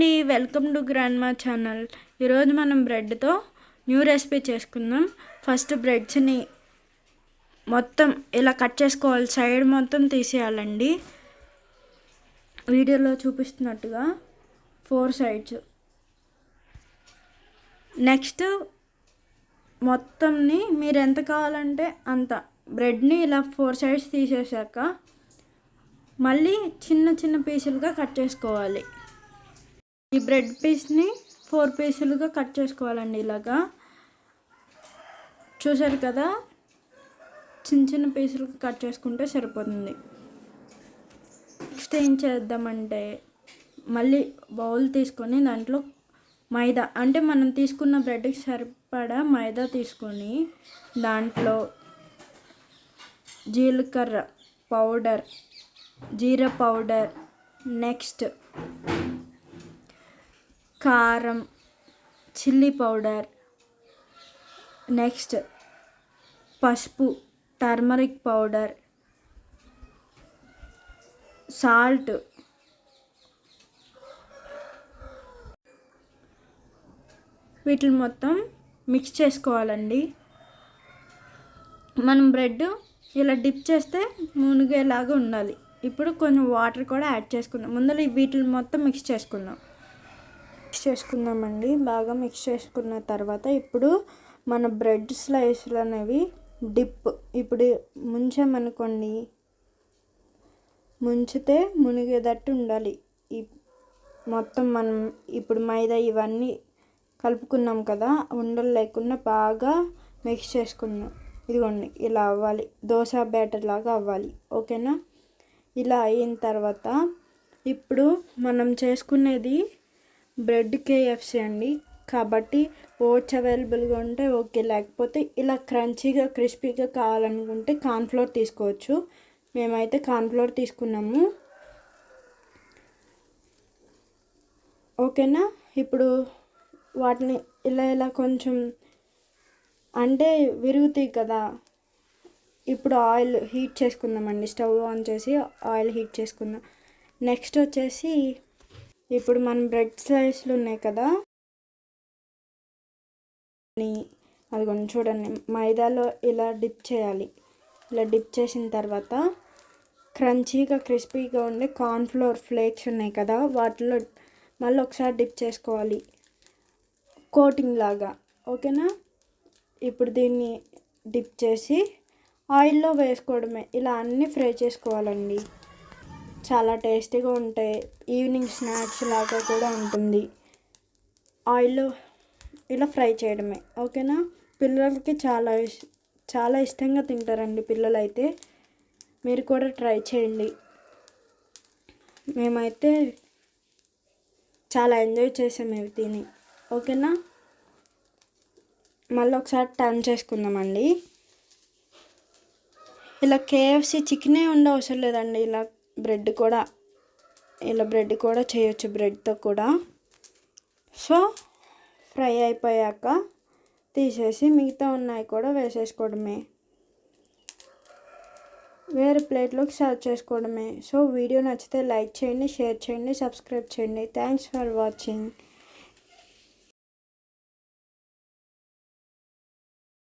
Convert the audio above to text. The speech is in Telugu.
అండి వెల్కమ్ టు గ్రాండ్ మా ఛానల్. ఈరోజు మనం బ్రెడ్తో న్యూ రెసిపీ చేసుకుందాం. ఫస్ట్ బ్రెడ్స్ని మొత్తం ఇలా కట్ చేసుకోవాలి. సైడ్ మొత్తం తీసేయాలండి. వీడియోలో చూపిస్తున్నట్టుగా ఫోర్ సైడ్స్. నెక్స్ట్ మొత్తంని మీరు ఎంత కావాలంటే అంత. బ్రెడ్ని ఇలా ఫోర్ సైడ్స్ తీసేసాక మళ్ళీ చిన్న చిన్న పీసులుగా కట్ చేసుకోవాలి. ఈ బ్రెడ్ పీస్ని ఫోర్ పీసులుగా కట్ చేసుకోవాలండి ఇలాగా. చూసారు కదా? చిన్న చిన్న పీసులుగా కట్ చేసుకుంటే సరిపోతుంది. నెక్స్ట్ ఏం చేద్దామంటే మళ్ళీ బౌల్ తీసుకొని దాంట్లో మైదా అంటే మనం తీసుకున్న బ్రెడ్కి సరిపడా మైదా తీసుకొని దాంట్లో జీలకర్ర పౌడర్ జీరా పౌడర్ నెక్స్ట్ కారం చిల్లీ పౌడర్. నెక్స్ట్ పసుపు టర్మరిక్ పౌడర్. సాల్ట్. వీటిని మొత్తం మిక్స్ చేసుకోవాలండి. మనం బ్రెడ్ ఇలా డిప్ చేస్తే మునిగేలాగా ఉండాలి. ఇప్పుడు కొంచెం వాటర్ కూడా యాడ్ చేసుకుందాం. ముందర వీటిని మొత్తం మిక్స్ చేసుకుందాం. మిక్స్ చేసుకుందామండి బాగా మిక్స్ చేసుకున్న తర్వాత ఇప్పుడు మన బ్రెడ్ స్లైస్లు అనేవి డిప్ ఇప్పుడు ముంచామనుకోండి ముంచితే మునిగేటట్టు ఉండాలి. ఈ మొత్తం మనం ఇప్పుడు మైదా ఇవన్నీ కలుపుకున్నాం కదా ఉండలు లేకుండా బాగా మిక్స్ చేసుకుందాం ఇదిగోండి ఇలా అవ్వాలి. దోశ బ్యాటర్ లాగా అవ్వాలి. ఓకేనా? ఇలా అయిన తర్వాత ఇప్పుడు మనం చేసుకునేది బ్రెడ్ కేఎఫ్సి అండి. కాబట్టి ఓట్స్ అవైలబుల్గా ఉంటే ఓకే. లేకపోతే ఇలా క్రంచీగా క్రిస్పీగా కావాలనుకుంటే కార్న్ఫ్లోర్ తీసుకోవచ్చు. మేమైతే కార్న్ఫ్లోర్ తీసుకున్నాము. ఓకేనా? ఇప్పుడు వాటిని ఇలా ఇలా కొంచెం అంటే విరుగుతాయి కదా. ఇప్పుడు ఆయిల్ హీట్ చేసుకుందామండి. స్టవ్ ఆన్ చేసి ఆయిల్ హీట్ చేసుకుందాం. నెక్స్ట్ వచ్చేసి ఇప్పుడు మన బ్రెడ్ స్లైస్లు ఉన్నాయి కదా. అది కొంచెం చూడండి మైదాలో ఇలా డిప్ చేయాలి. ఇలా డిప్ చేసిన తర్వాత క్రంచీగా క్రిస్పీగా ఉండే కార్న్ఫ్లోర్ ఫ్లేక్స్ ఉన్నాయి కదా వాటిలో మళ్ళీ ఒకసారి డిప్ చేసుకోవాలి. కోటింగ్ లాగా ఓకేనా? ఇప్పుడు దీన్ని డిప్ చేసి ఆయిల్లో వేసుకోవడమే. ఇలా అన్నీ ఫ్రై చేసుకోవాలండి. చాలా టేస్టీగా ఉంటాయి. ఈవినింగ్ స్నాక్స్ లాగా కూడా ఉంటుంది. ఆయిల్లో ఇలా ఫ్రై చేయడమే. ఓకేనా? పిల్లలకి చాలా చాలా ఇష్టంగా తింటారండి పిల్లలైతే. మీరు కూడా ట్రై చేయండి. మేమైతే చాలా ఎంజాయ్ చేసాం ఇవి తిని. ఓకేనా? మళ్ళీ ఒకసారి టర్న్ చేసుకుందామండి. ఇలా కేఎఫ్సి చికెనే ఉండ అవసరం లేదండి. ఇలా బ్రెడ్ కూడా ఇలా బ్రెడ్ కూడా చేయొచ్చు బ్రెడ్తో కూడా. సో ఫ్రై అయిపోయాక తీసేసి మిగతా ఉన్నాయి కూడా వేసేసుకోవడమే. వేరే ప్లేట్లోకి సర్వ్ చేసుకోవడమే. సో వీడియో నచ్చితే లైక్ చేయండి షేర్ చేయండి సబ్స్క్రైబ్ చేయండి. Thanks for watching.